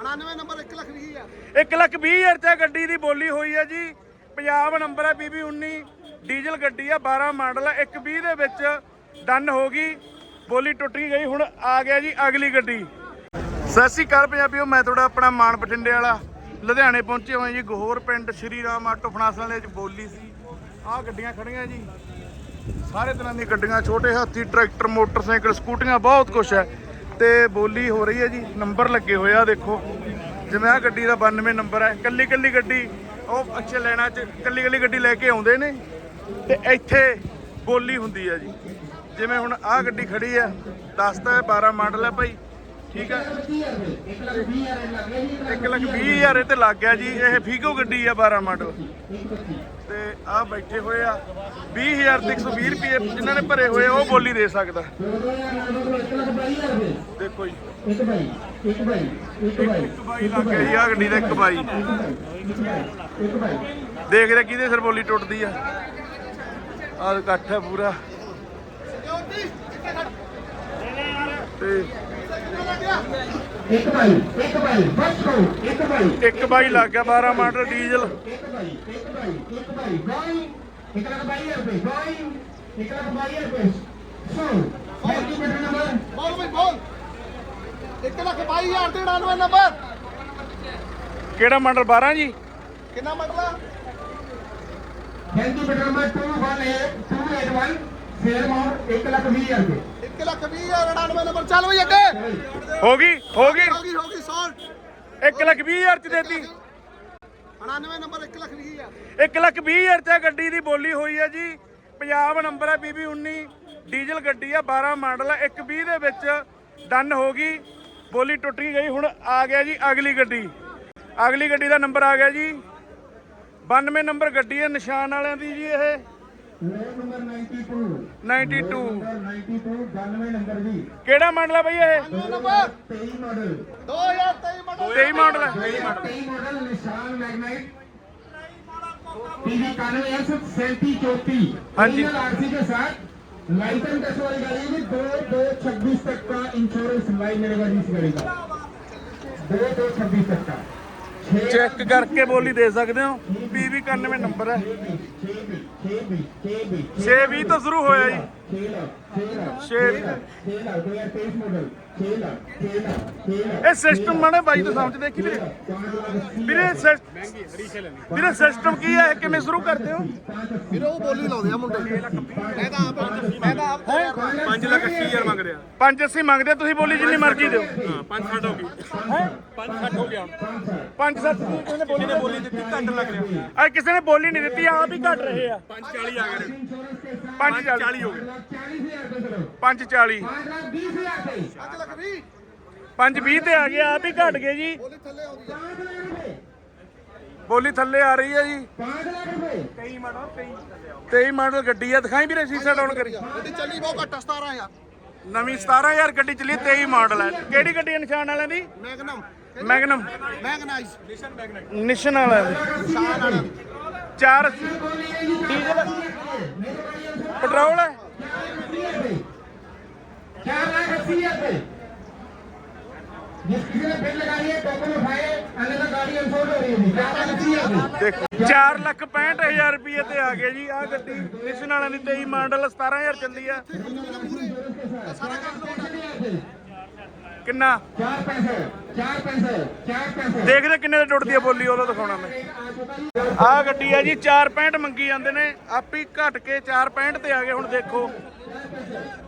99 number 1 lakh ਵੀਹ ਹਜ਼ਾਰ। 1 ਲੱਖ 20 ਹਜ਼ਾਰ ਤੇ ਗੱਡੀ ਦੀ ਬੋਲੀ ਹੋਈ ਹੈ ਜੀ। ਪੰਜਾਬ ਨੰਬਰ ਹੈ BB 19 ਡੀਜ਼ਲ ਗੱਡੀ ਆ 12 ਮਾਡਲ ਹੈ। 120 ਦੇ ਵਿੱਚ ਡਨ ਹੋ ਗਈ, ਬੋਲੀ ਟੁੱਟ ਗਈ ਹੁਣ ਆ ਗਿਆ ਜੀ ਅਗਲੀ ਗੱਡੀ। ਸਤਿ ਸ਼੍ਰੀ ਅਕਾਲ ਪੰਜਾਬੀਓ, ਮੈਂ ਤੁਹਾਡਾ ਆਪਣਾ ਮਾਨ ਬਠਿੰਡੇ ਵਾਲਾ। ਲੁਧਿਆਣੇ ਪਹੁੰਚੇ ਹੋਏ ਜੀ, ਗਹੋਰ ਪਿੰਡ ਸ਼੍ਰੀ ਰਾਮ ਆਟੋ ਫਨਾਸ ਵਾਲੇ ਚ ਬੋਲੀ ਸੀ। ਆਹ ਗੱਡੀਆਂ ਖੜੀਆਂ ਜੀ। ਸਾਰੇ ਤਰ੍ਹਾਂ ਦੀਆਂ ਗੱਡੀਆਂ, ਛੋਟੇ ਹਾਥੀ, ਟਰੈਕਟਰ, ਮੋਟਰਸਾਈਕਲ ਸਕੂਟੀਆਂ ਬਹੁਤ ਕੁਝ ਹੈ। ਤੇ ਬੋਲੀ ਹੋ ਰਹੀ ਹੈ ਜੀ, ਨੰਬਰ ਲੱਗੇ ਹੋਏ ਆ, ਦੇਖੋ। ਜਿਵੇਂ ਆ ਗੱਡੀ ਦਾ 92 ਨੰਬਰ ਹੈ ਕੱਲੀ ਕੱਲੀ ਗੱਡੀ, ਉਹ ਅੱਛੇ ਲੈਣਾ ਚ ਕੱਲੀ ਕੱਲੀ ਗੱਡੀ ਲੈ ਕੇ ਆਉਂਦੇ ਨੇ, ਤੇ ਇੱਥੇ ਬੋਲੀ ਹੁੰਦੀ ਹੈ ਜੀ। ਜਿਵੇਂ ਹੁਣ ਆਹ ਗੱਡੀ ਖੜੀ ਹੈ ਦੱਸਦਾ ਹੈ 12 ਮਾਡਲ ਹੈ ਭਾਈ, ਠੀਕ ਹੈ 1 ਲੱਖ 20 ਹਜ਼ਾਰ ਇਹ ਤੇ ਲੱਗ ਗਿਆ ਜੀ, ਇਹ ਫੀਗੋ ਗੱਡੀ ਆ 12 ਮਾਡਲ। ਤੇ ਆ ਬੈਠੇ ਹੋਏ ਆ। 20000 ਤੇ 120 ਰੁਪਏ ਜਿਨ੍ਹਾਂ ਨੇ ਭਰੇ ਹੋਏ ਉਹ ਬੋਲੀ ਦੇ ਸਕਦਾ। ਦੇਖੋ ਜੀ। ਇੱਕ ਭਾਈ ਇੱਕ ਭਾਈ ਇੱਕ ਭਾਈ ਇੱਕ ਬਾਈ ਲੱਗ ਗਿਆ ਆ ਗੱਡੀ ਦਾ ਇੱਕ ਬਾਈ। ਇੱਕ ਭਾਈ ਦੇਖਦੇ ਕਿਹਦੇ ਸਿਰ ਬੋਲੀ ਟੁੱਟਦੀ ਆ। ਆ ਇਕੱਠ ਹੈ ਪੂਰਾ। ਤੇ ਇੱਕ ਭਾਈ ਇੱਕ ਭਾਈ ਬਸ ਕਰੋ ਇੱਕ ਭਾਈ ਇੱਕ ਬਾਈ ਲੱਗ ਗਿਆ 12 ਮਾਡਲ ਡੀਜ਼ਲ। ਇੱਕ ਭਾਈ ਇੱਕ ਭਾਈ ਇੱਕ ਭਾਈ ਗੋਇੰ ਇੱਕ ਲੱਖ ਬਾਈ ਹਜ਼ਾਰ ਰੁਪਏ ਗੋਇੰ ਇੱਕ ਲੱਖ ਬਾਈ ਹਜ਼ਾਰ ਰੁਪਏ ਸੋ ਫੈਕਟਰੀ ਮੀਟਰ ਨੰਬਰ ਬੋਲ ਬਈ ਬੋਲ 1 ਲੱਖ ਬਾਈ ਤੇ 99 ਨੰਬਰ ਕਿਹੜਾ ਮਾਡਲ 12 ਜੀ? ਕਿੰਨਾ ਮਤਲਬ ਫੈਕਟਰੀ ਮੀਟਰ ਨੰਬਰ 218281 ਫੇਰ ਮਾਰ ਇੱਕ ਲੱਖ ਵੀਹ ਰੁਪਏ। 1 ਲੱਖ ਵੀਹ ਹਜ਼ਾਰ 99 ਨੰਬਰ ਚੱਲ ਬਈ ਅੱਗੇ। ਹੋ ਗਈ ਹੋ ਗਈ। ਹੋ ਗਈ ਹੋ ਗਈ 100 1 ਲੱਖ 20 ਹਜ਼ਾਰ ਚ ਦੇਤੀ। 99 ਨੰਬਰ 1 ਲੱਖ ਵੀਹ ਹਜ਼ਾਰ। 1 ਲੱਖ 20 ਹਜ਼ਾਰ ਤੇ ਗੱਡੀ ਦੀ ਬੋਲੀ ਹੋਈ ਹੈ ਜੀ। ਪੰਜਾਬ ਨੰਬਰ ਹੈ BB 19 ਡੀਜ਼ਲ ਗੱਡੀ ਆ 12 ਮਾਡਲ ਹੈ 120 ਦੇ ਵਿੱਚ ਡਨ ਹੋ ਗਈ। ਬੋਲੀ ਟੁੱਟ ਗਈ ਹੁਣ ਆ ਗਿਆ ਜੀ ਅਗਲੀ ਗੱਡੀ। ਅਗਲੀ ਗੱਡੀ ਦਾ ਨੰਬਰ ਆ ਗਿਆ ਜੀ। 92 ਨੰਬਰ ਗੱਡੀ ਹੈ ਨਿਸ਼ਾਨ ਵਾਲਿਆਂ ਦੀ ਜੀ ਇਹ। ਲੇਨ ਨੰਬਰ 92 92 92 92 ਨੰਬਰ ਜੀ ਕਿਹੜਾ ਮਾਡਲ ਹੈ ਬਈ ਇਹ 23 model 2023 model 23 model 23 model Nissan Magnite PB कानवे S सैंती चौती ओरिजिनल आरसी के साथ लाइसेंस टेस्ट वाली गाड़ी में दो दो छब्बीस तक का इंश्योरेंस लाइन मिलेगा इस गाड़ी का दो दो छब्बीस तक का चेक करके बोली दे सकते हो 9691 ਨੰਬਰ ਹੈ ਛੇ 620 ਤਾਂ ਸ਼ੁਰੂ ਹੋਇਆ ਜੀ 620 620 2023 ਮਾਡਲ ਇਹ ਸਿਸਟਮ ਮਾਣੇ ਬਾਈ ਤੋਂ ਸਮਝ ਦੇਖੀ ਵੀਰੇ। ਵੀਰੇ ਸਿਸਟਮ ਵੀਰੇ ਸਿਸਟਮ ਕੀ ਹੈ? ਕਿਵੇਂ ਸ਼ੁਰੂ ਕਰਦੇ ਹੋ? ਵੀਰੇ ਉਹ ਬੋਲੀ ਲਾਉਂਦੇ ਆ ਮੁੰਡੇ। ਮੈਂ ਤਾਂ ਆਪ ਮੈਂ ਤਾਂ ਆਪ 5 ਲੱਖ 80000 ਮੰਗ ਰਿਹਾ 5 80 ਮੰਗਦੇ ਤੁਸੀਂ ਬੋਲੀ ਜਿੰਨੀ ਮਰਜ਼ੀ ਦਿਓ। ਹਾਂ 5 ਹੋ ਗਈ। ਹੈ? 5 ਕਿਸੇ ਨੇ ਬੋਲੀ ਨੇ ਦਿੱਤੀ? ਘੱਟ ਲੱਗ ਰਿਹਾ। ਆ ਕਿਸੇ ਨੇ ਬੋਲੀ ਨਹੀਂ ਦਿੱਤੀ ਆਪ ਹੀ ਘੱਟ ਰਹੇ ਆ। 5 ਆ ਗਏ। 5 ਹੋ ਗਏ। 5 40 5 ਲੱਖ 20000 ਤੇ 520 ਤੇ ਆ ਗਿਆ ਆ ਵੀ ਘਟ ਗਏ ਜੀ। ਬੋਲੀ ਥੱਲੇ ਆ। ਰਹੀ ਹੈ ਜੀ। 23 ਮਾਡਲ 23 ਮਾਡਲ ਗੱਡੀ ਆ ਦਿਖਾਈ ਵੀਰੇ ਸੀਸਾ ਡਾਊਨ ਕਰੀ ਗੱਡੀ ਚੱਲੀ ਬਹੁਤ ਘੱਟ 17000 ਨਵੀਂ 17000 ਗੱਡੀ ਚੱਲੀ 23 ਮਾਡਲ ਹੈ ਕਿਹੜੀ ਗੱਡੀ ਨਿਸ਼ਾਨ ਵਾਲਿਆਂ ਦੀ? Magnum Magnum ਮੈਗਨਾਈਜ਼ ਨਿਸ਼ਨ ਮੈਗਨਟ। ਨਿਸ਼ਾਨ ਵਾਲਾ ਚਾਰ ਡੀਜ਼ਲ ਪੈਟਰੋਲ ਹੈ? चार लाख अस्सी हजार रुपए जिस किसी ने बिल लगाई है टोकन उठाए अन्यथा गाड़ी अनफोल्ड हो रही है चार लाख अस्सी हजार रुपए ਦੇਖੋ 4 ਲੱਖ 65000 ਰੁਪਏ ਤੇ ਆ ਗਏ ਜੀ ਆ ਗੱਡੀ ਨਿਸ਼ਨ ਵਾਲਿਆਂ ਦੀ 23 ਮਾਡਲ 17000 ਚੱਲੀ ਆ ਕਿੰਨਾ चार पैसे चार पैसे चार पैसे ਦੇਖਦੇ ਕਿੰਨੇ ਦੀ ਟੁੱਟਦੀ ਆ ਬੋਲੀ ਉਹਦਾ ਦਿਖਾਉਣਾ ਮੈਂ ਆ ਗੱਡੀ ਆ ਜੀ 465 ਮੰਗੀ ਜਾਂਦੇ ਨੇ ਆਪੀ ਘਟ ਕੇ 465 ਤੇ ਆ ਗਏ ਹੁਣ ਦੇਖੋ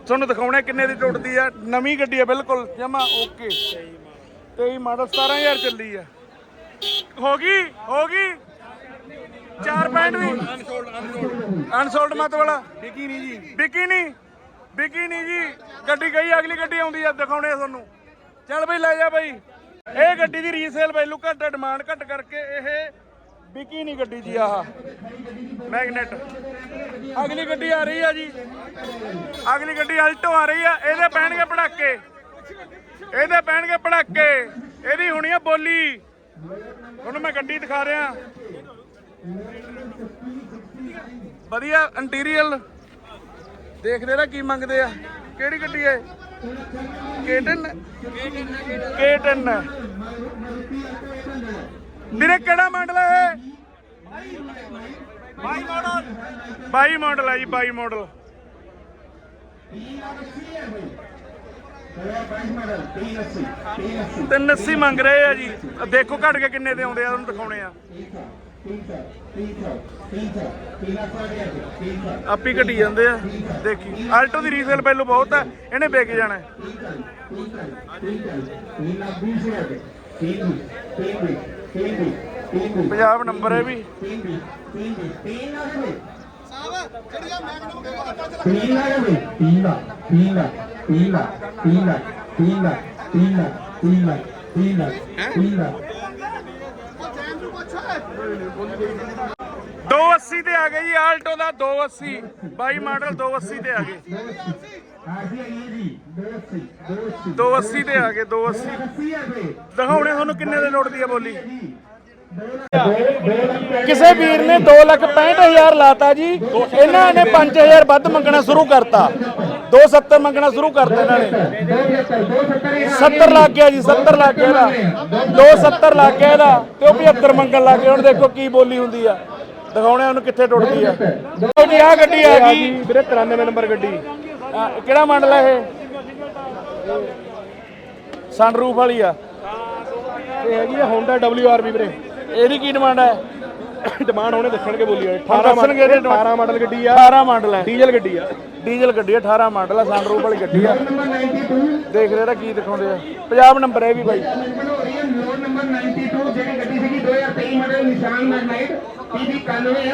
ਤੁਹਾਨੂੰ ਦਿਖਾਉਣਾ ਕਿੰਨੇ ਦੀ ਟੁੱਟਦੀ ਆ। ਨਵੀਂ ਗੱਡੀ ਆ ਬਿਲਕੁਲ। ਜਮਾ ਓਕੇ। 23 ਮਾਡਲ 17000 ਚੱਲੀ ਆ। ਹੋ ਗਈ? ਹੋ ਗਈ? 465 ਦੀ ਅਨਸੋਲਡ ਮਤ ਵਾਲਾ। ਵਿਕੀ ਨਹੀਂ ਜੀ। ਵਿਕੀ ਨਹੀਂ ਵਿਕੀ ਨਹੀਂ ਜੀ। ਗੱਡੀ ਗਈ ਅਗਲੀ ਗੱਡੀ ਆਉਂਦੀ ਆ ਦਿਖਾਉਣੇ ਆ ਤੁਹਾਨੂੰ। ਚੱਲ ਬਈ ਲੈ ਜਾ ਬਈ। ਇਹ ਗੱਡੀ ਦੀ ਰੀਸੇਲ ਵੈਲੂ ਘੱਟ ਡਿਮਾਂਡ ਘੱਟ ਕਰਕੇ ਇਹ ਵਿਕੀ ਨਹੀਂ ਗੱਡੀ ਜੀ ਆਹ। ਮੈਗਨੇਟ। ਅਗਲੀ ਗੱਡੀ ਆ ਰਹੀ ਆ ਜੀ। ਅਗਲੀ ਗੱਡੀ ਅਲਟੋ ਆ ਰਹੀ ਆ। ਇਹਦੇ ਪੈਣਗੇ ਪੜਾਕੇ ਇਹਦੇ ਪੈਣਗੇ ਪੜਾਕੇ ਇਹਦੀ ਹੋਣੀ ਆ ਬੋਲੀ। ਹੁਣ ਮੈਂ ਗੱਡੀ ਦਿਖਾ ਰਿਹਾ। ਵਧੀਆ ਇੰਟੀਰੀਅਲ ਦੇਖਦੇ ਨਾ ਕੀ ਮੰਗਦੇ ਆ। ਕਿਹੜੀ ਗੱਡੀ ਹੈ ਕੇਟਨ ਕੇਟਨ ਵੀਰੇ ਕਿਹੜਾ ਮਾਡਲ ਹੈ ਇਹ? 22 ਮਾਡਲ 22 ਮਾਡਲ ਹੈ ਜੀ 22 ਮਾਡਲ। ਤੇ 80 ਮੰਗ ਰਹੇ ਆ ਜੀ। ਦੇਖੋ ਘਟ ਕੇ ਕਿੰਨੇ ਦੇ ਆਉਂਦੇ ਆ ਉਹਨੂੰ ਦਿਖਾਉਣੇ ਆ। ਆਪੀ ਘਟੀ ਜਾਂਦੇ ਆ। ਦੇਖੀ, ਆਲਟੋ ਦੀ ਰੀਸੇਲ ਵੈਲੂ ਬਹੁਤ ਆ, ਇਹਨੇ ਵਿਕ ਜਾਣਾ। ਹੈ। ਪੰਜਾਬ ਨੰਬਰ ਹੈ ਵੀ। ਪੀਲਾ ਵੇ ਪੀਲਾ ਪੀਲਾ ਪੀਲਾ ਪੀਲਾ ਪੀਲਾ ਪੀਲਾ ਪੀਲਾ ਪੀਲਾ ਪੀਲਾ ਉਹ ਜੈਨ ਨੂੰ ਪੁੱਛ। 280 ਤੇ ਆ ਗਏ ਜੀ ਆਲਟੋ ਦਾ 280 22 ਮਾਡਲ 280 ਤੇ ਆ ਗਏ। 280 ਤੇ ਆ ਗਏ 280 ਦਿਖਾਉਣੇ ਤੁਹਾਨੂੰ ਕਿੰਨੇ ਦੇ ਲੋੜ ਦੀ ਆ ਬੋਲੀ? ਕਿਸੇ ਵੀਰ ਨੇ 2 ਲੱਖ 65000 ਲਾਤਾ ਜੀ, ਇਹਨਾਂ ਨੇ 5000 ਵੱਧ ਮੰਗਣਾ ਸ਼ੁਰੂ ਕਰਤਾ। 270 ਮੰਗਣਾ ਸ਼ੁਰੂ ਕਰਤਾ ਇਹਨਾਂ ਨੇ। 70 ਲੱਗ ਗਿਆ ਜੀ 70 ਲੱਗ ਗਿਆ ਇਹਦਾ। 270 ਲੱਗ ਗਿਆ ਇਹਦਾ ਤੇ ਉਹ 75 ਮੰਗਣ ਲੱਗ ਗਏ। ਹੁਣ ਦੇਖੋ ਕੀ ਬੋਲੀ ਹੁੰਦੀ ਆ। ਦਿਖਾਉਣੇ ਉਹਨੂੰ ਕਿੱਥੇ ਟੁੱਟਦੀ ਆ। ਜੀ ਆ ਗੱਡੀ ਆ ਗਈ। ਵੀਰੇ 93 ਨੰਬਰ ਗੱਡੀ। ਕਿਹੜਾ ਮਾਡਲ ਆ ਇਹ? ਸਨਰੂਫ ਵਾਲੀ ਆ। ਇਹ ਹੈਗੀ ਆ Honda WRV ਵੀਰੇ। ਇਹਦੀ ਕੀ ਡਿਮਾਂਡ ਹੈ ਡਿਮਾਂਡ ਉਹਨੇ ਦੱਸਣਗੇ ਬੋਲੀ ਵਾਲੇ। 18 ਦੱਸਣਗੇ ਇਹਦੇ 18 ਮਾਡਲ ਗੱਡੀ ਆ। 18 ਮਾਡਲ ਹੈ ਡੀਜ਼ਲ ਗੱਡੀ ਆ। ਡੀਜ਼ਲ ਗੱਡੀ ਆ 18 ਮਾਡਲ ਆ ਸਨਰੂਫ ਵਾਲੀ ਗੱਡੀ ਆ। ਨੰਬਰ 92 ਦੇਖ ਰਹੇ ਨਾ ਕੀ ਦਿਖਾਉਂਦੇ ਆ। ਪੰਜਾਬ ਨੰਬਰ ਹੈ ਵੀ ਬਾਈ।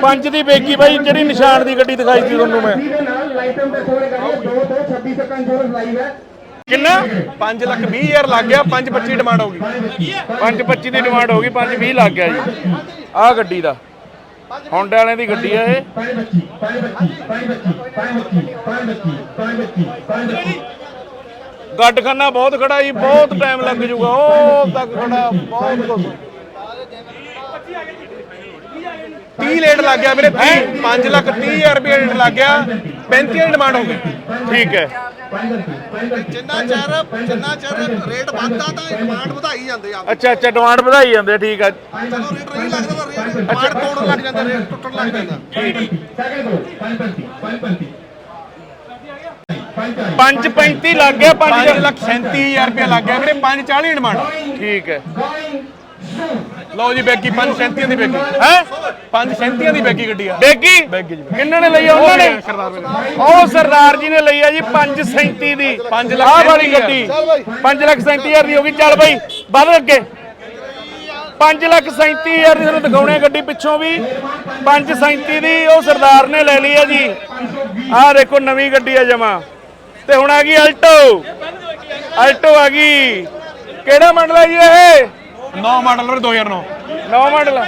ਪੰਜ ਦੀ ਬੇਗੀ ਬਾਈ ਜਿਹੜੀ ਨਿਸ਼ਾਨ ਦੀ ਗੱਡੀ ਦਿਖਾਈ ਸੀ ਤੁਹਾਨੂੰ ਮੈਂ। ਦੇ ਨਾਲ ਲਾਈਟਮ ਤੇ ਸੋਰੇ ਗਾੜੀ 2 2 26 ਤੱਕ ਇੰਸ਼ੋਰੈਂਸ ਲਾਈਵ ਹੈ। ਕਿੰਨਾ? 5 ਲੱਖ 20 ਹਜ਼ਾਰ ਲੱਗ ਗਿਆ 5 25 ਡਿਮਾਂਡ ਹੋ ਗਈ। 5 25 ਦੀ ਡਿਮਾਂਡ ਹੋ ਗਈ 5 20 ਲੱਗ ਗਿਆ ਜੀ। ਆਹ ਗੱਡੀ ਦਾ। ਹੋਂਡਾ ਵਾਲਿਆਂ ਦੀ ਗੱਡੀ ਆ ਇਹ। ਪੰਜ ਬੱਚੀ ਪੰਜ ਬੱਚੀ ਪੰਜ ਬੱਚੀ ਪੰਜ ਬੱਚੀ ਪੰਜ ਬੱਚੀ ਪੰਜ ਬੱਚੀ ਪੰਜ ਬੱਚੀ। ਗੱਡਖਾਨਾ ਬਹੁਤ ਖੜਾ ਜੀ ਬਹੁਤ ਟਾਈਮ ਲੱਗ ਜਾਊਗਾ ਉਹ ਤੱਕ ਖੜਾ ਬਹੁਤ ਕੁਛ। 30 ਲੇਟ ਲੱਗ ਗਿਆ ਵੀਰੇ 5 ਲੱਖ 30 ਹਜ਼ਾਰ ਰੁਪਏ ਰੇਟ ਲੱਗ ਗਿਆ। 35 ਦੀ ਡਿਮਾਂਡ ਹੋ ਗਈ। ਠੀਕ ਹੈ। ਜਿੰਨਾ ਚਿਰ ਜਿੰਨਾ ਚਿਰ ਰੇਟ ਵੱਧਦਾ ਤਾਂ ਡਿਮਾਂਡ ਵਧਾਈ ਜਾਂਦੇ ਆ। ਅੱਛਾ ਅੱਛਾ ਡਿਮਾਂਡ ਵਧਾਈ ਜਾਂਦੇ ਆ, ਠੀਕ ਆ। ਜਦੋਂ ਰੇਟ ਨਹੀਂ ਲੱਗਦਾ ਤਾਂ ਰੇਟ ਡਿਮਾਂਡ ਤੋੜਨ ਲੱਗ ਜਾਂਦਾ ਰੇਟ ਟੁੱਟਣ ਲੱਗ ਜਾਂਦਾ। ਪੰਜ ਬੱਚੀ ਪੰਜ ਬੱਚੀ ਪੰਜ 535 ਲੱਗ ਗਿਆ 5 5 ਲੱਖ 37000 ਰੁਪਏ ਲੱਗ ਗਿਆ ਵੀਰੇ 540 ਡਿਮਾਂਡ ਠੀਕ ਹੈ। ਲਓ ਜੀ ਬੈਗੀ 537 ਦੀ ਬੈਗੀ। ਹੈ? 537 ਦੀ ਬੈਗੀ ਗੱਡੀ ਆ। ਬੇਗੀ? ਬੈਗੀ ਜੀ ਕਿੰਨਾਂ ਨੇ ਲਈ ਆ? ਉਹਨਾਂ ਨੇ? ਸਰਦਾਰ ਉਹ ਸਰਦਾਰ ਜੀ ਨੇ ਲਈ ਆ ਜੀ 537 ਦੀ। ਪੰਜ ਲੱਖ ਆਹ ਵਾਲੀ ਗੱਡੀ। ਚੱਲ ਬਾਈ। 5 ਲੱਖ 37000 ਦੀ ਹੋ ਗਈ। ਚੱਲ ਬਾਈ ਵੱਧ ਅੱਗੇ। 5 ਲੱਖ 37000 ਦੀ ਤੁਹਾਨੂੰ ਦਿਖਾਉਣੇ ਆ ਗੱਡੀ ਪਿੱਛੋਂ ਵੀ। 537 ਦੀ ਉਹ ਸਰਦਾਰ ਨੇ ਲੈ ਲਈ ਆ ਜੀ। ਆਹ ਦੇਖੋ ਨਵੀਂ ਗੱਡੀ ਆ ਜਮਾ। ਤੇ ਹੁਣ ਆ ਗਈ ਅਲਟੋ। ਅਲਟੋ ਆ ਗਈ। ਕਿਹੜਾ ਮਾਡਲ ਹੈ ਜੀ ਇਹ? 9 ਮਾਡਲ ਵੀਰੇ 2009 ਨੌ। ਮਾਡਲ।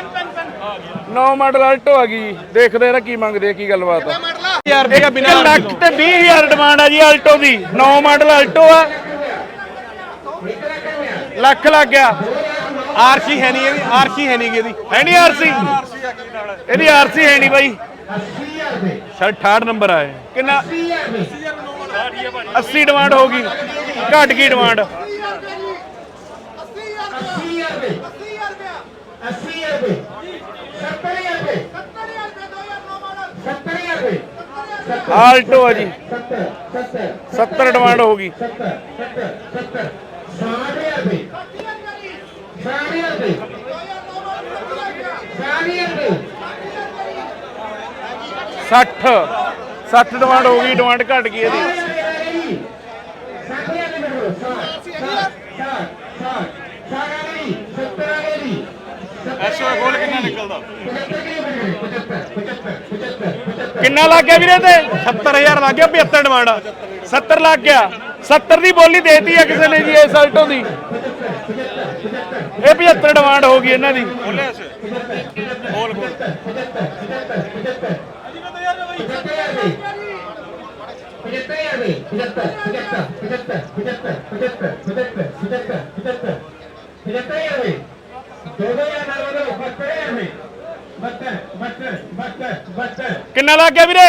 ਨੌ ਮਾਡਲ ਅਲਟੋ ਆ ਗਈ ਦੇਖਦੇ ਇਹਦਾ ਕੀ ਮੰਗਦੇ ਆ ਕੀ ਗੱਲਬਾਤ ਆ। 1000 ਰੁਪਏ ਇੱਕ ਬਿਨਾਂ ਲੱਖ ਤੇ 20000 ਡਿਮਾਂਡ ਆ ਜੀ ਆਲਟੋ ਦੀ। 9 ਮਾਡਲ ਆਲਟੋ ਆ। ਲੱਖ ਲੱਗ ਗਿਆ। ਆਰਸੀ ਹੈ ਨਹੀਂ ਇਹਦੀ ਆਰਸੀ ਹੈ ਨਹੀਂ ਇਹਦੀ। ਹੈ ਨਹੀਂ ਆਰਸੀ ਇਹਦੀ ਆਰਸੀ ਹੈ ਨਹੀਂ ਬਾਈ। 80000 ਰੁਪਏ ਸਰ 68 ਨੰਬਰ ਆਏ ਕਿੰਨਾ? 80000 ਰੁਪਏ 80 ਡਿਮਾਂਡ ਹੋ ਗਈ। ਘਟ ਗਈ ਡਿਮਾਂਡ 80000 ਰੁਪਏ 80000 ਰੁਪਏ 70000 ਰੁਪਏ 70000 ਰੁਪਏ ਆਲਟੋ ਆ ਜੀ। 70 70 70 ਡਿਮਾਂਡ ਹੋ ਗਈ। 70 70 70 60000 ਰੁਪਏ 60000 ਰੁਪਏ 60000 ਰੁਪਏ 60 60 ਡਿਮਾਂਡ ਹੋ ਗਈ ਡਿਮਾਂਡ ਘਟ ਗਈ ਇਹਦੀ। ਐਸੋ ਗੋਲ ਕਿੰਨਾ ਨਿਕਲਦਾ? ਕਿੰਨਾ ਲੱਗ ਗਿਆ ਵੀਰੇ ਤੇ 70000 ਲੱਗ ਗਿਆ 75 ਡਿਮਾਂਡ 70 ਲੱਗ ਗਿਆ 70 ਦੀ ਬੋਲੀ ਦੇਤੀ ਆ ਕਿਸੇ ਨੇ ਜੀ ਇਸ ਆਲਟੋ ਦੀ ਇਹ 75 ਡਿਮਾਂਡ ਹੋ ਗਈ ਇਹਨਾਂ ਦੀ ਗੋਲ ਗੋਲ ਕਿੰਨਾ ਲੱਗ ਗਿਆ ਵੀਰੇ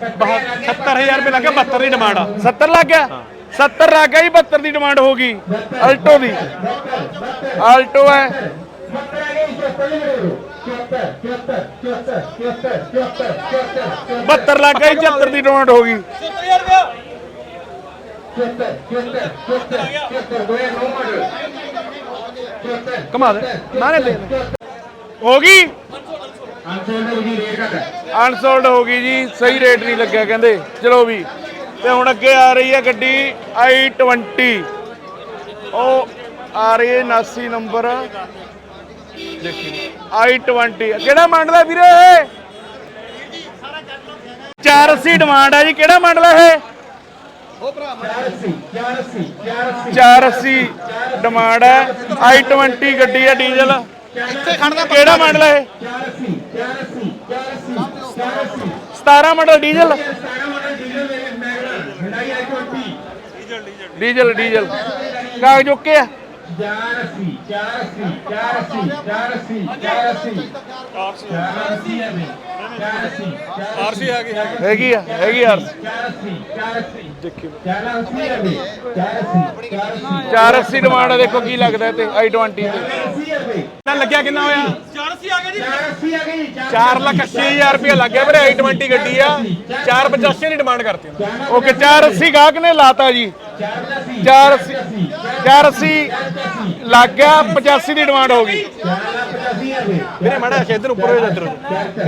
70000 ਰੁਪਏ ਲੱਗ ਗਿਆ 72 ਦੀ ਡਿਮਾਂਡ ਆ 70 ਲੱਗ ਗਿਆ 70 ਲੱਗ ਗਿਆ ਜੀ 72 ਦੀ ਡਿਮਾਂਡ ਹੋ ਗਈ ਆਲਟੋ ਦੀ ਆਲਟੋ ਹੈ ਪਹਿਲੇ ਨੰਬਰ 74 74 74 74 74 74 72 ਲੱਖ ਗਈ 74 ਦੀ ਡਿਮਾਂਡ ਹੋ ਗਈ 74 74 74 74 ਦੋਏ ਨੋ ਮਾਡਲ 74 ਕਮਾ ਦੇ ਮਾਰੇ ਦੇ ਹੋ ਗਈ ਅਨਸੋਲਡ ਹੋ ਗਈ ਜੀ ਸਹੀ ਰੇਟ ਨਹੀਂ ਲੱਗਿਆ ਕਹਿੰਦੇ ਚਲੋ ਵੀ। ਤੇ ਹੁਣ ਅੱਗੇ ਆ ਰਹੀ ਹੈ ਗੱਡੀ i20 ਉਹ ਆ ਰਹੀ ਹੈ 79 ਨੰਬਰ। ਦੇਖੀ i20 ਕਿਹੜਾ ਮਾਡਲ ਹੈ ਵੀਰੇ ਇਹ? 480 ਡਿਮਾਂਡ ਹੈ ਜੀ ਕਿਹੜਾ ਮਾਡਲ ਹੈ ਇਹ? 84 84 84 480 ਡਿਮਾਂਡ ਹੈ i20 ਗੱਡੀ ਹੈ ਡੀਜ਼ਲ ਕਿਹੜਾ ਮਾਡਲ ਹੈ ਇਹ? 17 ਮਾਡਲ ਡੀਜ਼ਲ। Diesel diesel. ਕਾਗਜ਼ ਓਕੇ ਆ। 480 480 480 480 480 480 ਹੈਗੀ ਆ ਹੈਗੀ ਦੇਖਿਓ 84 ਹੈ ਬਈ 84 84 480 ਡਿਮਾਂਡ ਆ ਦੇਖੋ ਕੀ ਲੱਗਦਾ ਤੇ i20 ਤੇ। 84 ਹੈ ਬਈ। ਤਾਂ ਲੱਗਿਆ ਕਿੰਨਾ ਹੋਇਆ? 84 ਆ ਗਈ। 4 ਲੱਖ 80000 ਰੁਪਏ ਲੱਗਿਆ ਵੀਰੇ i20 ਗੱਡੀ ਆ। 485 ਦੀ ਡਿਮਾਂਡ ਕਰਤੀ ਉਹਨਾਂ। ਓਕੇ 480 ਗਾਹਕ ਨੇ ਲਾਤਾ ਜੀ। 480 480 ਲੱਗ ਗਿਆ 85 ਦੀ ਡਿਮਾਂਡ ਹੋ ਗਈ। 85 ਹੈ ਬਈ ਵੀਰੇ ਮਾੜਾ ਜਿਹਾ ਇੱਧਰ ਉੱਪਰ ਹੋ ਜਾ ਇੱਧਰ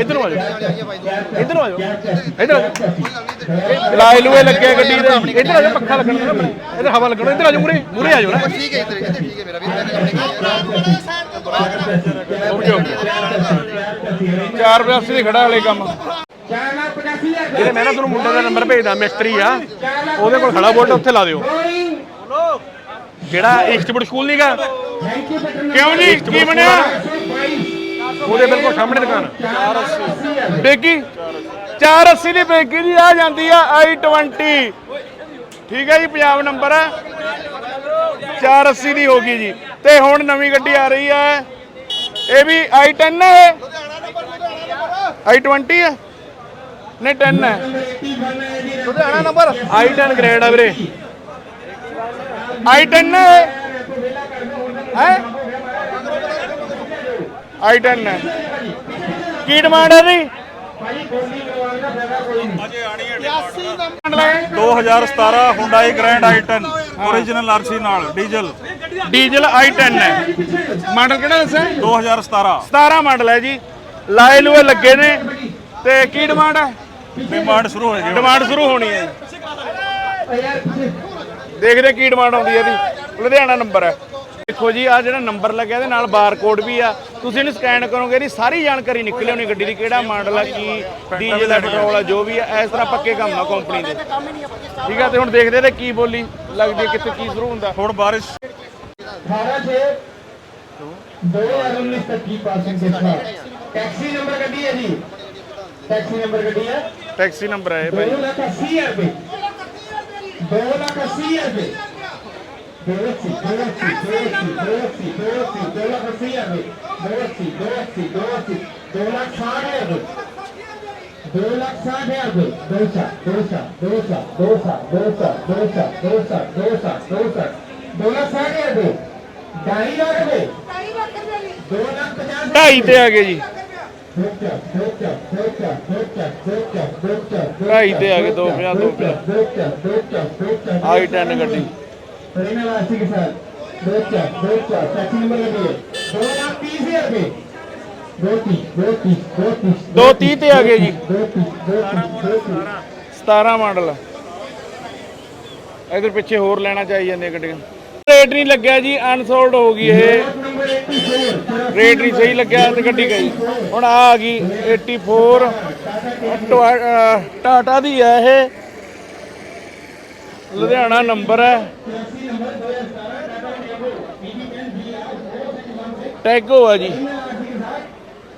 ਇੱਧਰ ਆ ਜਾ ਇੱਧਰ ਆ ਜਾ ਇੱਧਰ ਜਾ ਲਾਏ ਲੱਗਿਆ ਗੱਡੀ ਦੇ ਇੱਧਰ ਆ ਜਾ ਪੱਖਾ ਲੱਗਣਾ ਨਾ ਆਪਣੇ ਇੱਧਰ ਹਵਾ ਲੱਗਣਾ ਇੱਧਰ ਆ ਜਾ ਮੂਰੇ ਮੂਰੇ ਆ ਜਾ ਨਾ ਠੀਕ ਹੈ ਇੱਧਰ ਇੱਧਰ ਠੀਕ ਹੈ ਮੇਰਾ ਵੀਰ ਮੈਂ ਆਪਣੇ ਓਕੇ ਓਕੇ 485 ਦੀ ਖੜਾ ਹਲੇ ਕੰਮ 4 ਲੱਖ 85 ਹੈ ਜਿਹੜੇ ਮੈਂ ਨਾ ਤੁਹਾਨੂੰ ਮੁੰਡੇ ਦਾ ਨੰਬਰ ਭੇਜਦਾ ਮਿਸਤਰੀ ਆ ਉਹਦੇ ਕੋਲ ਖੜਾ ਬੋਲਟ ਉੱਥੇ ਲਾ ਦਿਓ ਜਿਹੜਾ ਇੰਸਟੀਚਿਊਟ ਸਕੂਲ ਨਹੀਂਗਾ ਕਿਉਂ ਜੀ ਕੀ ਬਣਿਆ ਉਹਦੇ ਬਿਲਕੁਲ ਸਾਹਮਣੇ ਦੁਕਾਨ। 480 ਹੈ ਬੇਗੀ 480 ਦੀ ਬੇਗੀ ਦੀ ਆ ਜਾਂਦੀ ਆ i20 ਠੀਕ ਹੈ ਜੀ ਪੰਜਾਬ ਨੰਬਰ ਹੈ 480 ਦੀ ਹੋ ਗਈ ਜੀ। ਤੇ ਹੁਣ ਨਵੀਂ ਗੱਡੀ ਆ ਰਹੀ ਹੈ ਇਹ ਵੀ i10 ਹੈ ਇਹ। i20 ਹੈ ਨਹੀਂ 10 ਹੈ ਲੁਧਿਆਣਾ ਨੰਬਰ। i10 ਗ੍ਰੈਂਡ ਆ ਵੀਰੇ। i10 ਹੈ ਹੈ? I10 ਹੈ ਕੀ ਡਿਮਾਂਡ ਹੈ ਦੀ ਫਾਇਦਾ ਕੋਈ ਨਹੀਂ 2017 ਹੁੰਡਾਈ ਗ੍ਰੈਂਡ i10 origignal ਆਰਸੀ ਨਾਲ ਡੀਜ਼ਲ ਡੀਜ਼ਲ i10 ਹੈ। ਮਾਡਲ ਕਿਹੜਾ ਦੱਸਿਆ? 2017 17 ਮਾਡਲ ਹੈ ਜੀ। ਲਾਏ ਲੂਏ ਲੱਗੇ ਨੇ। ਤੇ ਕੀ ਡਿਮਾਂਡ ਹੈ ਡਿਮਾਂਡ ਸ਼ੁਰੂ ਹੋ ਗਈ। ਡਿਮਾਂਡ ਸ਼ੁਰੂ ਹੋਣੀ ਹੈ। ਦੇਖਦੇ ਕੀ ਡਿਮਾਂਡ ਆਉਂਦੀ ਹੈ ਇਹਦੀ। ਲੁਧਿਆਣਾ ਨੰਬਰ ਹੈ। ਦੇਖੋ ਜੀ ਆ ਜਿਹੜਾ ਨੰਬਰ ਲੱਗਿਆ ਇਹਦੇ ਨਾਲ ਬਾਰਕੋਡ ਵੀ ਆ। ਤੁਸੀਂ ਇਹਨੂੰ ਸਕੈਨ ਕਰੋਗੇ ਇਹਦੀ ਸਾਰੀ ਜਾਣਕਾਰੀ ਨਿਕਲੇ ਉਹਨੇ ਗੱਡੀ ਦੀ ਕਿਹੜਾ ਮਾਡਲ ਆ ਕੀ ਡੀਜ਼ਲ ਆ ਪੈਟਰੋਲ ਆ ਜੋ ਵੀ ਆ ਇਸ ਤਰ੍ਹਾਂ ਪੱਕੇ ਕੰਮ ਆ ਕੰਪਨੀ ਦੇ। ਠੀਕ ਆ ਤੇ ਹੁਣ ਦੇਖਦੇ ਤੇ ਕੀ ਬੋਲੀ ਲੱਗਦੀ ਕਿੱਥੇ ਕੀ ਸ਼ੁਰੂ ਹੁੰਦਾ। ਹੁਣ ਬਾਰਿਸ਼। 18 2019 ਤੱਕ ਕੀ ਪਾਸਿੰਗ ਦੇਖਣਾ ਟੈਕਸੀ ਨੰਬਰ ਗੱਡੀ ਹੈ ਜੀ। ਟੈਕਸੀ ਨੰਬਰ ਗੱਡੀ ਹੈ। ਟੈਕਸੀ ਨੰਬਰ ਹੈ ਭਾਈ। 2 ਲੱਖ 80 ਰੁਪਏ। 2 ਲੱਖ 80 ਰੁਪਏ। रुपए दो अस्सी दो अस्सी दो अस्सी दो अस्सी दो अस्सी दो लाख अस्सी हजार रुपए दो अस्सी दो अस्सी दो अस्सी दो लाख साठ हजार रुपए दो लाख साठ हजार रुपए दो साठ दो साठ दो साठ दो साठ दो साठ दो साठ दो साठ दो साठ दो साठ दो लाख साठ हजार रुपए ढाई लाख रुपए दो लाख पचास हजार ਢਾਈ ਤੇ ਆ ਗਏ ਜੀ ढोचा ढोचा ढोचा ढोचा ढोचा ढोचा ਢਾਈ ਤੇ ਆ ਗਏ 2000 2000 ढोचा ढोचा ढोचा ਆਈ 10 ਗੱਡੀ करीना वासी के साथ ढोचा ढोचा टैक्सी नंबर लगी है दो लाख तीस हजार रुपए दो तीस दो तीस दो तीस ਦੋ 30 ਤੇ ਆ ਗਏ ਜੀ दो तीस दो तीस दो तीस 17 ਮਾਡਲ ਇਧਰ ਪਿੱਛੇ ਹੋਰ ਲੈਣਾ ਚਾਹੀ ਜਾਂਦੀਆਂ ਗੱਡੀਆਂ ਰੇਟ ਨਹੀਂ ਲੱਗਿਆ ਜੀ ਅਨਸੋਲਡ ਹੋ ਗਈ ਇਹ नंबर एट्टी फोर ਰੇਟ ਨਹੀਂ ਸਹੀ ਲੱਗਿਆ ਤੇ ਗੱਡੀ ਗਈ ਹੁਣ ਆ ਆ ਗਈ 84 ਟਵਾ- ਅਹ ਟਾਟਾ ਦੀ ਹੈ ਇਹ ਲੁਧਿਆਣਾ ਨੰਬਰ ਹੈ। ਟੈਗੋ ਆ ਜੀ।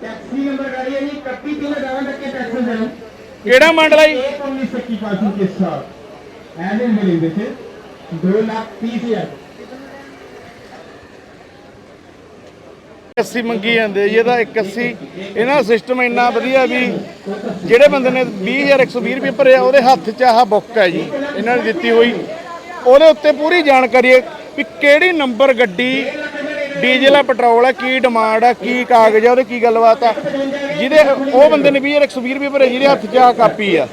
ਟੈਕਸੀ ਨੰਬਰ ਗਾੜੀ ਹੈ ਜੀ 31 ਕਿਲੋ ਡਾਵਾਂ ਤੱਕ ਕਿਹੜਾ ਮੰਡਲ ਜੀ? 1921 ਅੱਸੀ ਮੰਗੀ ਜਾਂਦੇ ਜੀ, ਇਹਦਾ 81 ਇਹਨਾਂ ਸਿਸਟਮ ਇੰਨਾ ਵਧੀਆ ਵੀ ਜਿਹੜੇ ਬੰਦੇ ਨੇ 20120 ਰੁਪਏ ਭਰਿਆ, ਉਹਦੇ ਹੱਥ 'ਚ ਆਹ ਬੁੱਕ ਹੈ ਜੀ। ਇਹਨਾਂ ਨੇ ਦਿੱਤੀ ਹੋਈ। ਉਹਦੇ ਉੱਤੇ ਪੂਰੀ ਜਾਣਕਾਰੀ ਹੈ ਵੀ ਕਿਹੜੀ ਨੰਬਰ ਗੱਡੀ ਡੀਜ਼ਲ ਆ, ਪੈਟਰੋਲ ਆ, ਕੀ ਡਿਮਾਂਡ ਆ, ਕੀ ਕਾਗਜ਼ ਆ, ਉਹਦੇ ਕੀ ਗੱਲਬਾਤ ਆ। ਜਿਹਦੇ ਉਹ ਬੰਦੇ ਨੇ ਵੀ 120 ਰੁਪਏ ਭਰੇ, ਜਿਹਦੇ ਹੱਥ 'ਚ ਆ ਕਾਪੀ ਆ।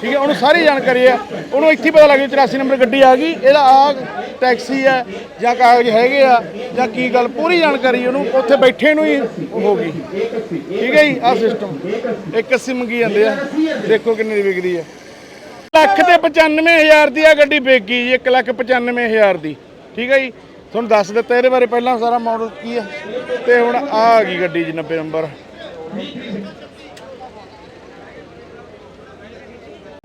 ਠੀਕ ਹੈ, ਉਹਨੂੰ ਸਾਰੀ ਜਾਣਕਾਰੀ ਆ ਉਹਨੂੰ ਇੱਥੇ ਪਤਾ ਲੱਗ ਜੂ 84 ਨੰਬਰ ਗੱਡੀ ਆ ਗਈ, ਇਹਦਾ ਆ ਟੈਕਸੀ ਆ, ਜਾਂ ਕਾਗਜ਼ ਹੈਗੇ ਆ, ਜਾਂ ਕੀ ਗੱਲ, ਪੂਰੀ ਜਾਣਕਾਰੀ ਉਹਨੂੰ ਉੱਥੇ ਬੈਠੇ ਨੂੰ ਹੀ ਹੋ ਗਈ। ਠੀਕ ਹੈ ਜੀ ਆ ਸਿਸਟਮ ਇੱਕ ਅੱਸੀ ਮੰਗੀ ਜਾਂਦੇ ਆ? ਦੇਖੋ ਕਿੰਨੇ ਦੀ ਵਿਕਦੀ ਆ। ਲੱਖ ਤੇ 95000 ਦੀ ਆ ਗੱਡੀ ਵੇਚੀ ਜੀ 1 ਲੱਖ 95000 ਦੀ। ਠੀਕ ਹੈ ਜੀ? ਤੁਹਾਨੂੰ ਦੱਸ ਦਿੱਤਾ ਇਹਦੇ ਬਾਰੇ ਪਹਿਲਾਂ ਸਾਰਾ ਮਾਡਲ ਕੀ ਆ? ਤੇ ਹੁਣ ਆ ਆ ਗਈ ਗੱਡੀ ਜੀ 90 ਨੰਬਰ।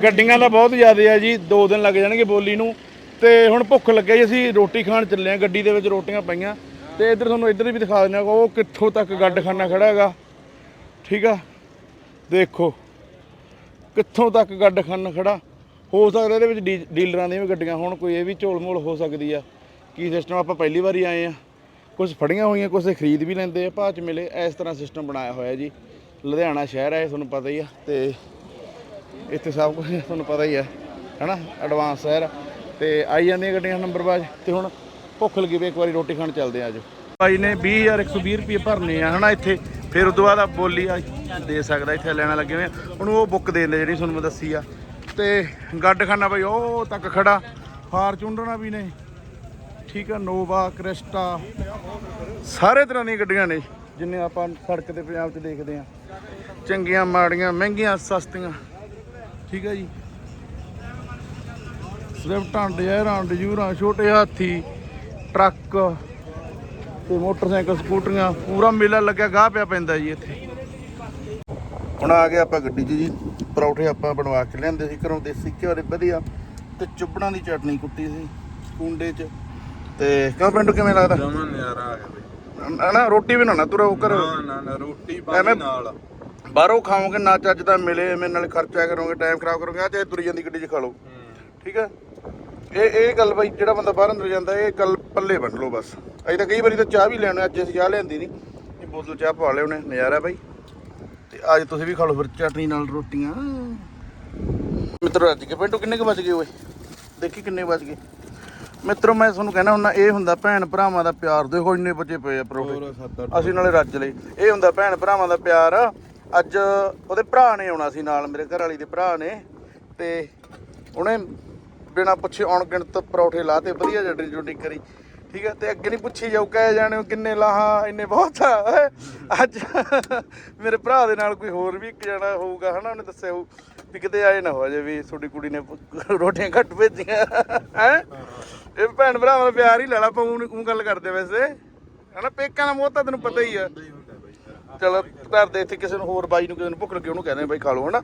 ਗੱਡੀਆਂ ਦਾ ਬਹੁਤ ਜ਼ਿਆਦਾ ਆ ਜੀ 2 ਦਿਨ ਲੱਗ ਜਾਣਗੇ ਬੋਲੀ ਨੂੰ। ਤੇ ਹੁਣ ਭੁੱਖ ਲੱਗਿਆ ਜੀ, ਅਸੀਂ ਰੋਟੀ ਖਾਣ ਚੱਲੇ ਆ, ਗੱਡੀ ਦੇ ਵਿੱਚ ਰੋਟੀਆਂ ਪਈਆਂ। ਤੇ ਇੱਧਰ ਤੁਹਾਨੂੰ ਇੱਧਰ ਵੀ ਦਿਖਾ ਦਿੰਦੇ ਆ, ਉਹ ਕਿੱਥੋਂ ਤੱਕ ਗੱਡਖਾਨਾ ਖੜਾ ਹੈਗਾ। ਠੀਕ ਆ? ਦੇਖੋ, ਕਿੱਥੋਂ ਤੱਕ ਗੱਡਖਾਨਾ ਖੜਾ। ਹੋ ਸਕਦਾ ਇਹਦੇ ਵਿੱਚ ਡੀ- ਡੀਲਰਾਂ ਦੀਆਂ ਵੀ ਗੱਡੀਆਂ ਹੋਣ, ਕੋਈ ਇਹ ਵੀ ਝੋਲ ਮੋਲ ਹੋ ਸਕਦੀ ਆ। ਕੀ ਸਿਸਟਮ ਆਪਾਂ ਪਹਿਲੀ ਵਾਰੀ ਆਏ ਆ? ਕੁਝ ਫੜੀਆਂ ਹੋਈਆਂ ਕੁਝ ਖਰੀਦ ਵੀ ਲੈਂਦੇ ਆ, ਭਾਅ ਚ ਮਿਲੇ, ਇਸ ਤਰ੍ਹਾਂ ਸਿਸਟਮ ਬਣਾਇਆ ਹੋਇਆ ਜੀ। ਲੁਧਿਆਣਾ ਸ਼ਹਿਰ ਹੈ ਇਹ ਤੁਹਾਨੂੰ ਪਤਾ ਹੀ ਆ, ਤੇ ਇੱਥੇ ਸਭ ਕੁਝ ਤੁਹਾਨੂੰ ਪਤਾ ਹੀ ਹੈ ਹੈਨਾ? ਐਡਵਾਂਸ ਸ਼ਹਿਰ ਆ। ਤੇ ਆਈ ਜਾਂਦੀਆਂ ਗੱਡੀਆਂ ਨੰਬਰ ਬਾਜ ਤੇ ਹੁਣ ਭੁੱਖ ਲੱਗੀ ਵੀ ਇੱਕ ਵਾਰੀ ਰੋਟੀ ਖਾਣ ਚੱਲਦੇ ਆ ਅੱਜ। ਭਾਈ ਨੇ 20120 ਰੁਪਏ ਭਰਨੇ ਆ, ਹਨਾ? ਇੱਥੇ ਫਿਰ ਉਦੋਂ ਬਾਅਦ ਆ ਬੋਲੀ ਆ, ਦੇ ਸਕਦਾ, ਇੱਥੇ ਲੈਣਾ ਲੱਗੇ ਹੋਏ ਆ? ਹੁਣ ਉਹ ਬੁੱਕ ਦੇ ਦਿੰਦੇ ਜਿਹੜੀ ਤੁਹਾਨੂੰ ਮੈਂ ਦੱਸੀ ਆ। ਤੇ ਗੱਡਖਾਨਾ ਬਈ, ਉਹ ਤੱਕ ਖੜਾ। ਫਾਰਚੂਨਰਾਂ ਵੀ ਨੇ। ਠੀਕ ਆ, ਨੋਵਾ, ਕ੍ਰਿਸਟਾ। ਸਾਰੇ ਤਰ੍ਹਾਂ ਦੀਆਂ ਗੱਡੀਆਂ ਨੇ, ਜਿੰਨੇ ਆਪਾਂ ਸੜਕ ਤੇ ਪੰਜਾਬ 'ਚ ਦੇਖਦੇ ਆ ਚੰਗੀਆਂ, ਮਾੜੀਆਂ, ਮਹਿੰਗੀਆਂ, ਸਸਤੀਆਂ। ਠੀਕ ਆ ਜੀ। ਸਵਿਫਟਾਂ ਡਿਜ਼ਾਇਰਾਂ ਡਿਜੂਰਾਂ ਛੋਟੇ ਹਾਥੀ, ਟਰੱਕ ਤੇ ਮੋਟਰਸਾਈਕਲ, ਸਕੂਟਰੀਆਂ। ਪੂਰਾ ਮੇਲਾ ਲੱਗਿਆ, ਗਾਹ ਪਿਆ ਪੈਂਦਾ ਜੀ ਇੱਥੇ। ਹੁਣ ਆ ਗਏ ਆਪਾਂ ਗੱਡੀ 'ਚ ਜੀ। ਪਰੌਠੇ ਆਪਾਂ ਬਣਵਾ ਕੇ ਲਿਆਂਦੇ ਸੀ ਘਰੋਂ ਦੇਸੀ ਘਿਓ ਦੇ ਵਧੀਆ। ਤੇ ਚੁੱਬੜਾਂ ਦੀ ਚਟਨੀ ਕੁੱਟੀ ਸੀ ਕੁੰਡੇ 'ਚ। ਤੇ ਕਿਉਂ ਪਿੰਡੂ ਕਿਵੇਂ ਲੱਗਦਾ? ਜਮਨ ਨਜ਼ਾਰਾ ਆ ਗਿਆ ਬਈ। ਨਾ- ਰੋਟੀ ਵੀ ਨਾ ਤੁਰੋ ਕਰ ਨਾ ਨਾ ਨਾ ਰੋਟੀ ਐਵੇਂ- ਪਾਣੀ ਨਾਲ। ਬਾਹਰੋਂ ਖਾਓਗੇ ਨਾ ਚੱਜ ਦਾ ਮਿਲੇ ਮੇਰੇ ਨਾਲ ਖਰਚਾ ਕਰੋਗੇ ਟਾਈਮ ਖਰਾਬ ਕਰੋਗੇ ਆ ਚਾਹੇ ਤੁਰੀ ਜਾਂਦੀ ਗੱਡੀ 'ਚ ਖਾ ਲਓ। ਠੀਕ ਹੈ ਇਹ ਇਹ ਗੱਲ ਬਾਈ ਜਿਹੜਾ ਬੰਦਾ ਬਾਹਰ ਅੰਦਰ ਜਾਂਦਾ ਇਹ ਗੱਲ ਪੱਲੇ ਬੰਨ ਲਓ ਬਸ। ਅਸੀਂ ਤਾਂ ਕਈ ਵਾਰੀ ਤਾਂ ਚਾਹ ਵੀ ਲੈਣੇ ਅੱਜ ਅਸੀਂ ਚਾਹ ਲਿਆਂਦੀ ਨਹੀਂ ਇਹ ਬੋਤਲ ਚਾਹ ਪਾ ਲਿਓ ਨੇ ਨਜ਼ਾਰਾ ਬਾਈ। ਤੇ ਅੱਜ ਤੁਸੀਂ ਵੀ ਖਾ ਲਓ ਫਿਰ ਚਟਨੀ ਨਾਲ ਰੋਟੀਆਂ। ਮਿੱਤਰੋ ਅੱਜ ਕੇ ਪਿੰਡੋਂ ਕਿੰਨੇ ਕੁ ਵੱਜ ਗਏ ਓਏ? ਦੇਖੀ ਕਿੰਨੇ ਵੱਜ ਗਏ। ਮਿੱਤਰੋ ਮੈਂ ਤੁਹਾਨੂੰ ਕਹਿਣਾ ਹੁੰਦਾ ਇਹ ਹੁੰਦਾ ਭੈਣ ਭਰਾਵਾਂ ਦਾ ਪਿਆਰ। ਦੇਖੋ ਇੰਨੇ ਬੱਚੇ ਪਏ ਆ ਪਰੋਠੇ। ਅਸੀਂ ਨਾਲੇ ਰੱਜ ਲਏ। ਇਹ ਹੁੰਦਾ ਭੈਣ ਭਰਾਵਾਂ ਦਾ ਪਿਆਰ। ਅੱਜ ਉਹਦੇ ਭਰਾ ਨੇ ਆਉਣਾ ਸੀ ਨਾਲ ਮੇਰੇ ਘਰ ਵਾਲੀ ਦੇ ਭਰਾ ਨੇ। ਤੇ ਉਹਨੇ ਬਿਨਾ ਪੁੱਛੇ ਅਣ ਗਿਣਤ ਪਰੌਠੇ ਲਾਤੇ ਵਧੀਆ ਜੱਡੀ ਜੁਡੀ ਕਰੀ। ਠੀਕ ਹੈ ਤੇ ਅੱਗੇ ਨਹੀਂ ਪੁੱਛੀ ਜਾਊ ਕਹਿ ਜਾਣੇ ਕਿੰਨੇ ਲਾਹਾਂ ਇੰਨੇ ਬਹੁਤ ਆ। ਅੱਜ ਮੇਰੇ ਭਰਾ ਦੇ ਨਾਲ ਕੋਈ ਹੋਰ ਵੀ ਇੱਕ ਜਣਾ ਹੋਊਗਾ ਹਨਾ ਉਹਨੇ ਦੱਸਿਆ ਹੋਊ ਵੀ ਕਿਤੇ ਆਏ ਨਾ ਹੋ ਜਾਵੇ ਵੀ ਤੁਹਾਡੀ ਕੁੜੀ ਨੇ ਰੋਟੀਆਂ ਘੱਟ ਭੇਜੀਆਂ। ਹੈ? ਇਹ ਭੈਣ ਭਰਾਵਾਂ ਦਾ ਪਿਆਰ ਹੀ ਲੈਣਾ ਪਾਉਂ ਨੂੰ ਗੱਲ ਕਰਦੇ ਵੈਸੇ। ਹਨਾ ਪੇਕਾਂ ਦਾ ਮੋਹ ਤਾਂ ਤੈਨੂੰ ਪਤਾ ਹੀ ਆ। ਚਲੋ ਘਰ ਦੇ ਇੱਥੇ ਕਿਸੇ ਨੂੰ ਹੋਰ ਬਾਈ ਨੂੰ ਕਿਸੇ ਨੂੰ ਭੁੱਖ ਲੱਗੀ ਉਹਨੂੰ ਕਹਿੰਦੇ ਬਾਈ ਖਾ ਲਓ ਹਨਾ।